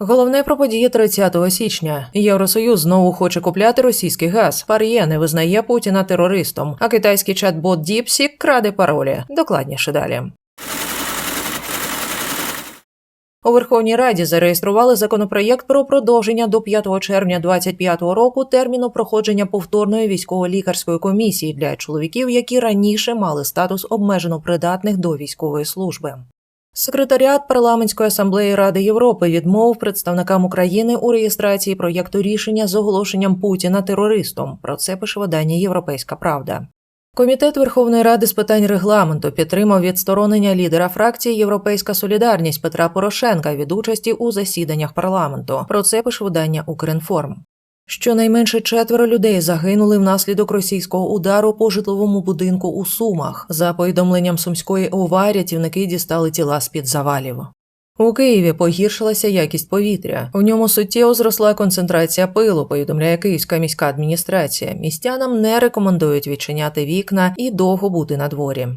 Головне про події 30 січня. Євросоюз знову хоче купляти російський газ. Пар'є не визнає Путіна терористом, а китайський чат-бот DeepSeek краде паролі. Докладніше далі. У Верховній Раді зареєстрували законопроєкт про продовження до 5 червня 2025 року терміну проходження повторної військово-лікарської комісії для чоловіків, які раніше мали статус обмежено придатних до військової служби. Секретаріат парламентської асамблеї Ради Європи відмовив представникам України у реєстрації проєкту рішення з оголошенням Путіна терористом. Про це пише видання Європейська Правда. Комітет Верховної Ради з питань регламенту підтримав відсторонення лідера фракції Європейська Солідарність Петра Порошенка від участі у засіданнях парламенту. Про це пише видання Укрінформ. Щонайменше четверо людей загинули внаслідок російського удару по житловому будинку у Сумах. За повідомленням сумської ОВА, рятівники дістали тіла з під завалів. У Києві погіршилася якість повітря. У ньому суттєво зросла концентрація пилу, повідомляє Київська міська адміністрація. Містянам не рекомендують відчиняти вікна і довго бути на дворі.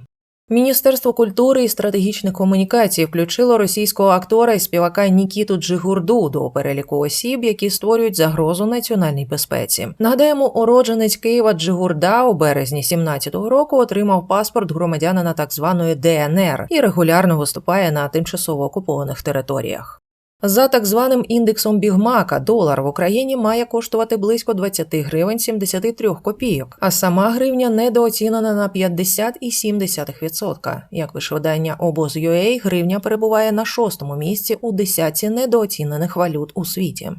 Міністерство культури і стратегічних комунікацій включило російського актора і співака Нікіту Джигурду до переліку осіб, які створюють загрозу національній безпеці. Нагадаємо, уродженець Києва Джигурда у березні 17-го року отримав паспорт громадянина так званої ДНР і регулярно виступає на тимчасово окупованих територіях. За так званим індексом Бігмака долар в Україні має коштувати близько 20 гривень 73 копійок, а сама гривня недооцінена на 50,7%. Як пише видання Обоз.UA, гривня перебуває на шостому місці у десятці недооцінених валют у світі.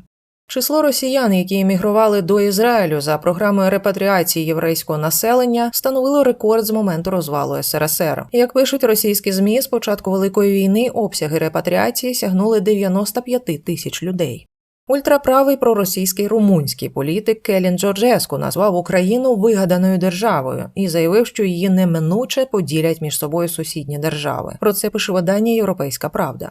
Число росіян, які емігрували до Ізраїлю за програмою репатріації єврейського населення, становило рекорд з моменту розвалу СРСР. Як пишуть російські змі, з початку великої війни обсяги репатріації сягнули 95 тисяч людей. Ультраправий проросійський румунський політик Келін Джорджеску назвав Україну вигаданою державою і заявив, що її неминуче поділять між собою сусідні держави. Про це пише видання Європейська Правда.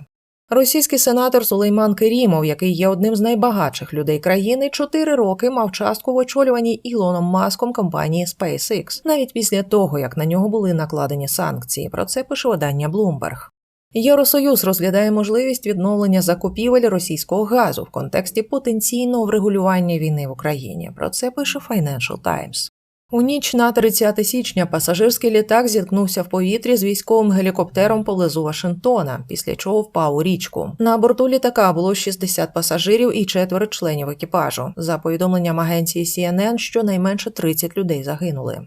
Російський сенатор Сулейман Керімов, який є одним з найбагатших людей країни, чотири роки мав частку в очолюванні Ілоном Маском компанії SpaceX, навіть після того, як на нього були накладені санкції. Про це пише видання Bloomberg. Євросоюз розглядає можливість відновлення закупівель російського газу в контексті потенційного врегулювання війни в Україні. Про це пише Financial Times. У ніч на 30 січня пасажирський літак зіткнувся в повітрі з військовим гелікоптером поблизу Вашингтона, після чого впав у річку. На борту літака було 60 пасажирів і четверо членів екіпажу. За повідомленням агенції CNN, щонайменше 30 людей загинули.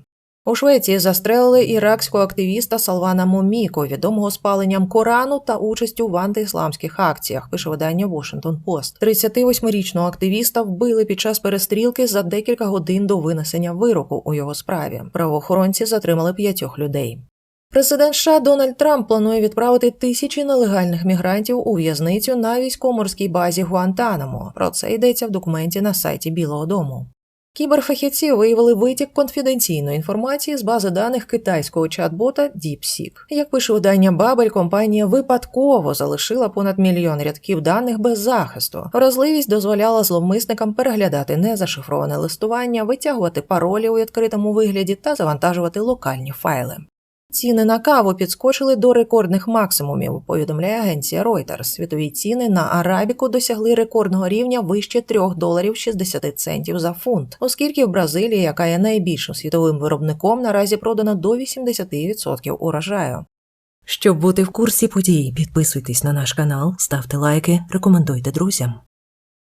У Швеції застрелили іракського активіста Салвана Моміко, відомого спаленням Корану та участю в антиісламських акціях. Пише видання Washington Post. 38-річного активіста вбили під час перестрілки за декілька годин до винесення вироку у його справі. Правоохоронці затримали п'ятьох людей. Президент США Дональд Трамп планує відправити тисячі нелегальних мігрантів у в'язницю на військово-морській базі Гуантанамо. Про це йдеться в документі на сайті Білого Дому. Кіберфахівці виявили витік конфіденційної інформації з бази даних китайського чат-бота DeepSeek. Як пише видання Бабель, компанія випадково залишила понад мільйон рядків даних без захисту. Вразливість дозволяла зловмисникам переглядати незашифроване листування, витягувати паролі у відкритому вигляді та завантажувати локальні файли. Ціни на каву підскочили до рекордних максимумів, повідомляє агенція Reuters. Світові ціни на арабіку досягли рекордного рівня вище 3 доларів 60 центів за фунт, оскільки в Бразилії, яка є найбільшим світовим виробником, наразі продано до 80% урожаю. Щоб бути в курсі подій, підписуйтесь на наш канал, ставте лайки, рекомендуйте друзям.